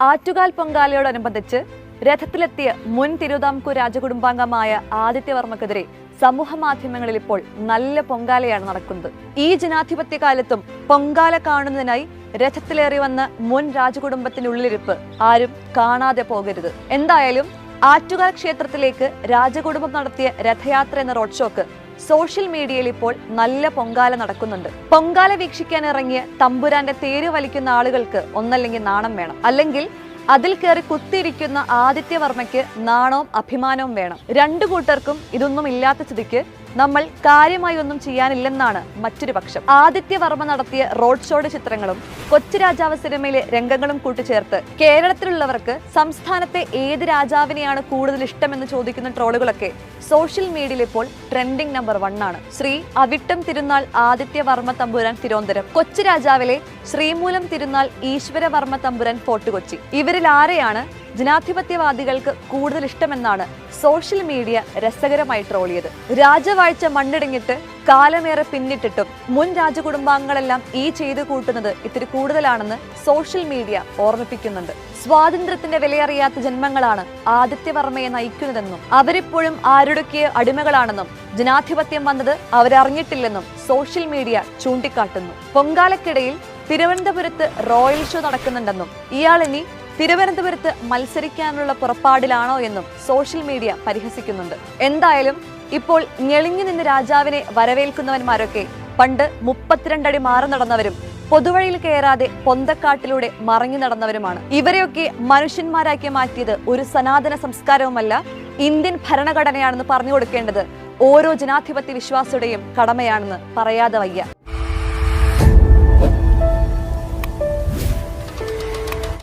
ആറ്റുകാൽ പൊങ്കാലയോടനുബന്ധിച്ച് രഥത്തിലെത്തിയ മുൻ തിരുവിതാംകൂർ രാജകുടുംബാംഗമായ ആദിത്യവർമ്മക്കെതിരെ സമൂഹ മാധ്യമങ്ങളിൽ ഇപ്പോൾ നല്ല പൊങ്കാലയാണ് നടക്കുന്നത്. ഈ ജനാധിപത്യ കാലത്തും പൊങ്കാല കാണുന്നതിനായി രഥത്തിലേറി വന്ന മുൻ രാജകുടുംബത്തിനുള്ളിലിരിപ്പ് ആരും കാണാതെ പോകരുത്. എന്തായാലും ആറ്റുകാൽ ക്ഷേത്രത്തിലേക്ക് രാജകുടുംബം നടത്തിയ രഥയാത്ര എന്ന റോഡ് ഷോക്ക് സോഷ്യൽ മീഡിയയിൽ ഇപ്പോൾ നല്ല പൊങ്കാല നടക്കുന്നുണ്ട്. പൊങ്കാല വീക്ഷിക്കാൻ ഇറങ്ങിയ തമ്പുരാന്റെ തേര് വലിക്കുന്ന ആളുകൾക്ക് ഒന്നല്ലെങ്കിൽ നാണം വേണം. അല്ലെങ്കിൽ അതിൽ കയറി കുത്തിയിരിക്കുന്ന ആദിത്യവർമ്മയ്ക്ക് നാണവും അഭിമാനവും വേണം. രണ്ടു കൂട്ടർക്കും ഇതൊന്നും ഇല്ലാത്ത സ്ഥിതിക്ക് നമ്മൾ കാര്യമായി ഒന്നും ചെയ്യാനില്ലെന്നാണ് മറ്റൊരു പക്ഷം. ആദിത്യവർമ്മ നടത്തിയ റോഡ് ഷോയുടെ ചിത്രങ്ങളും കൊച്ചു രാജാവ് സിനിമയിലെ രംഗങ്ങളും കൂട്ടിച്ചേർത്ത് കേരളത്തിലുള്ളവർക്ക് സംസ്ഥാനത്തെ ഏത് രാജാവിനെയാണ് കൂടുതൽ ഇഷ്ടമെന്ന് ചോദിക്കുന്ന ട്രോളുകളൊക്കെ സോഷ്യൽ മീഡിയയിൽ ഇപ്പോൾ ട്രെൻഡിംഗ് നമ്പർ വൺ ആണ്. ശ്രീ അവിട്ടം തിരുനാൾ ആദിത്യവർമ്മ തമ്പുരാൻ തിരുവനന്തപുരം. കൊച്ചു രാജാവിലെ ശ്രീമൂലം തിരുനാൾ ഈശ്വരവർമ്മ തമ്പുരാൻ ഫോർട്ട് കൊച്ചി. ഇവരിൽ ആരെയാണ് ജനാധിപത്യവാദികൾക്ക് കൂടുതൽ ഇഷ്ടമെന്നാണ് സോഷ്യൽ മീഡിയ രസകരമായി ട്രോളിയത്. രാജവാഴ്ച മണ്ണിടിഞ്ഞിട്ട് കാലമേറെ പിന്നിട്ടിട്ടും മുൻ രാജകുടുംബാംഗങ്ങളെല്ലാം ഈ ചെയ്തു കൂട്ടുന്നത് ഇത്തിരി കൂടുതലാണെന്ന് സോഷ്യൽ മീഡിയ ഓർമ്മിപ്പിക്കുന്നുണ്ട്. സ്വാതന്ത്ര്യത്തിന്റെ വിലയറിയാത്ത ജന്മങ്ങളാണ് ആദിത്യവർമ്മയെ നയിക്കുന്നതെന്നും അവരിപ്പോഴും ആരുടെയൊക്കെ അടിമകളാണെന്നും ജനാധിപത്യം വന്നത് അവരറിഞ്ഞിട്ടില്ലെന്നും സോഷ്യൽ മീഡിയ ചൂണ്ടിക്കാട്ടുന്നു. പൊങ്കാലക്കിടയിൽ തിരുവനന്തപുരത്ത് റോയൽ ഷോ നടക്കുന്നുണ്ടെന്നും ഇയാൾ ഇനി തിരുവനന്തപുരത്ത് മത്സരിക്കാനുള്ള പുറപ്പാടിലാണോ എന്നും സോഷ്യൽ മീഡിയ പരിഹസിക്കുന്നുണ്ട്. എന്തായാലും ഇപ്പോൾ ഞെളിഞ്ഞു നിന്ന് രാജാവിനെ വരവേൽക്കുന്നവന്മാരൊക്കെ പണ്ട് മുപ്പത്തിരണ്ടടി മാറി നടന്നവരും പൊതുവഴിയിൽ കയറാതെ പൊന്തക്കാട്ടിലൂടെ മറങ്ങി നടന്നവരുമാണ്. ഇവരെയൊക്കെ മനുഷ്യന്മാരാക്കി മാറ്റിയത് ഒരു സനാതന സംസ്കാരവുമല്ല ഇന്ത്യൻ ഭരണഘടനയാണെന്ന് പറഞ്ഞു കൊടുക്കേണ്ടത് ഓരോ ജനാധിപത്യ വിശ്വാസിയുടെയും കടമയാണെന്ന് പറയാതെ വയ്യ.